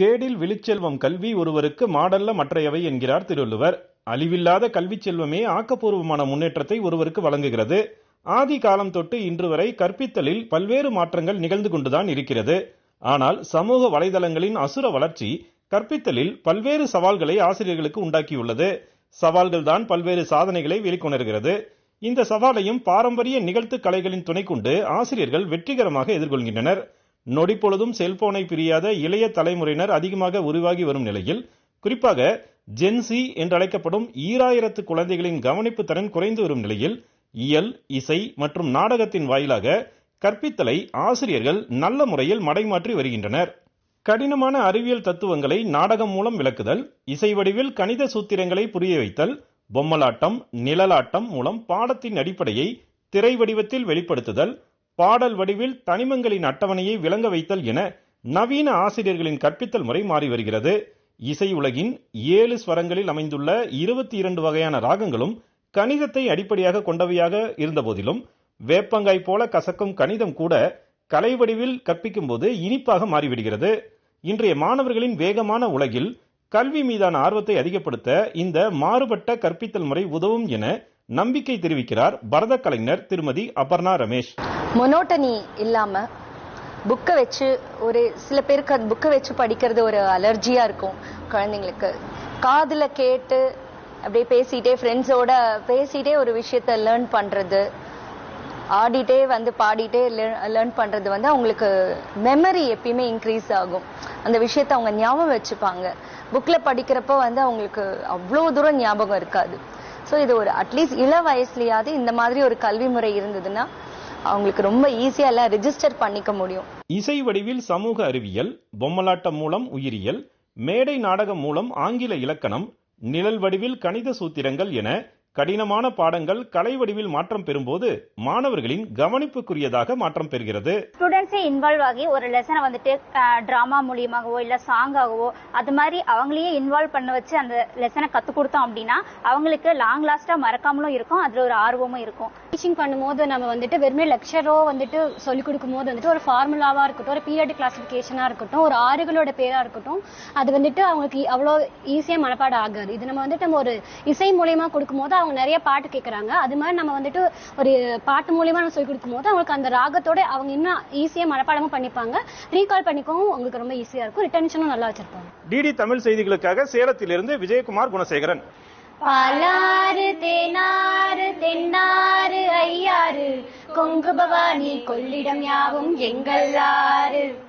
கேடில் விழுச்செல்வம் கல்வி ஒருவருக்கு மாடல்ல மற்றையவை என்கிறார் திருவள்ளுவர். அழிவில்லாத கல்விச் செல்வமே ஆக்கப்பூர்வமான முன்னேற்றத்தை ஒருவருக்கு வழங்குகிறது. ஆதி காலம் தொட்டு இன்று வரை கற்பித்தலில் பல்வேறு மாற்றங்கள் நிகழ்ந்து கொண்டுதான் இருக்கிறது. ஆனால் சமூக வலைதளங்களின் அசுர வளர்ச்சி கற்பித்தலில் பல்வேறு சவால்களை ஆசிரியர்களுக்கு உண்டாக்கியுள்ளது. சவால்கள் தான் பல்வேறு சாதனைகளை வெளிக்கொணர்கிறது. இந்த சவாலையும் பாரம்பரிய நிகழ்த்து கலைகளின் துணை கொண்டு ஆசிரியர்கள் வெற்றிகரமாக எதிர்கொள்கின்றனர். நொடிப்பொழுதும் செல்போனை பிரியாத இளைய தலைமுறையினர் அதிகமாக உருவாகி வரும் நிலையில் குறிப்பாக ஜென்சி என்றழைக்கப்படும் ஈராயிரத்து குழந்தைகளின் கவனிப்பு திறன் குறைந்து வரும் நிலையில் இயல் இசை மற்றும் நாடகத்தின் வாயிலாக கற்பித்தலை ஆசிரியர்கள் நல்ல முறையில் மடைமாற்றி வருகின்றனர். கடினமான அறிவியல் தத்துவங்களை நாடகம் மூலம் விளக்குதல் இசை வடிவில் கணித சூத்திரங்களை புரிய வைத்தல் பொம்மலாட்டம் நிழலாட்டம் மூலம் பாடத்தின் அடிப்படையை திரை வடிவத்தில் வெளிப்படுத்துதல் பாடல் வடிவில் தனிமங்களின் அட்டவணையை விளங்க வைத்தல் என நவீன ஆசிரியர்களின் கற்பித்தல் முறை மாறி வருகிறது. இசை உலகின் ஏழு ஸ்வரங்களில் அமைந்துள்ள இருபத்தி இரண்டு வகையான ராகங்களும் கணிதத்தை அடிப்படையாக கொண்டவையாக இருந்தபோதிலும் வேப்பங்காய் போல கசக்கும் கணிதம் கூட கலை வடிவில் கற்பிக்கும் போது இனிப்பாக மாறிவிடுகிறது. இன்றைய மாணவர்களின் வேகமான உலகில் கல்வி மீதான ஆர்வத்தை அதிகப்படுத்த இந்த மாறுபட்ட கற்பித்தல் முறை உதவும் என நம்பிக்கை தெரிவிக்கிறார் பரத கலைஞர் திருமதி அபர்ணா ரமேஷ். மொனோட்டனி இல்லாம புக்கை வச்சு ஒரு சில பேருக்கு அது புக்கை வச்சு படிக்கிறது ஒரு அலர்ஜியா இருக்கும் குழந்தைங்களுக்கு. காதுல கேட்டு அப்படியே பேசிட்டே ஃப்ரெண்ட்ஸோட பேசிட்டே ஒரு விஷயத்த லேர்ன் பண்றது ஆடிட்டே வந்து பாடிட்டே லேர்ன் பண்றது வந்து அவங்களுக்கு மெமரி எப்பயுமே இன்க்ரீஸ் ஆகும். அந்த விஷயத்த அவங்க ஞாபகம் வச்சுப்பாங்க. புக்ல படிக்கிறப்ப வந்து அவங்களுக்கு அவ்வளோ தூரம் ஞாபகம் இருக்காது. ஸோ இது ஒரு அட்லீஸ்ட் இள வயசுலயாவது இந்த மாதிரி ஒரு கல்வி முறை இருந்ததுன்னா அவங்களுக்கு ரொம்ப ஈஸியா எல்லாம் ரெஜிஸ்டர் பண்ணிக்க முடியும். இசை வடிவில் சமூக அறிவியல் பொம்மலாட்டம் மூலம் உயிரியல் மேடை நாடகம் மூலம் ஆங்கில இலக்கணம் நிழல் வடிவில் கணித சூத்திரங்கள் என கடினமான பாடங்கள் கலை வடிவில் மாற்றம் பெறும்போது மாணவர்களின் கவனிப்புக்குரியதாக மாற்றம் பெறுகிறது. ஸ்டூடெண்ட்ஸே இன்வால்வ் ஆகி ஒரு லெசனை வந்துட்டு டிராமா மூலியமாகவோ இல்ல சாங்காகவோ அது மாதிரி அவங்களையே இன்வால்வ் பண்ண வச்சு அந்த லெசனை கத்து கொடுத்தோம் அப்படின்னா அவங்களுக்கு லாங் லாஸ்டா மறக்காமலும் இருக்கும் அதுல ஒரு ஆர்வமும் இருக்கும். டீச்சிங் பண்ணும்போது நம்ம வந்துட்டு வெறுமே லெக்சரோ வந்துட்டு சொல்லிக் கொடுக்கும்போது வந்துட்டு ஒரு ஃபார்முலாவா இருக்கட்டும் ஒரு பீரியட் கிளாசிபிகேஷனா இருக்கட்டும் ஒரு ஆறுகளோட பேரா இருக்கட்டும் அது வந்துட்டு அவங்களுக்கு அவ்வளோ ஈஸியா மனப்பாடம் ஆகாது. இது நம்ம வந்துட்டு நம்ம ஒரு இசை மூலயமா கொடுக்கும்போது அவங்க நிறைய பாட்டு கேட்கறாங்க அது மாதிரி நம்ம வந்துட்டு ஒரு பாட்டு மூலயமா நம்ம சொல்லிக் கொடுக்கும்போது அவங்களுக்கு அந்த ராகத்தோட அவங்க இன்னும் ஈஸியா மனப்பாடமும் பண்ணிப்பாங்க. ரீகால் பண்ணிக்கவும் அவங்களுக்கு ரொம்ப ஈஸியா இருக்கும். ரிட்டன்ஷனும் நல்லா வச்சிருப்பாங்க. டிடி தமிழ் செய்திகளுக்காக சேலத்திலிருந்து விஜயகுமார் குணசேகரன். பாலாறு தேனாறு தென்னாறு ஐயாறு. கொங்கு பவானி கொள்ளிடம் யாவும் எங்கள் ஆறு.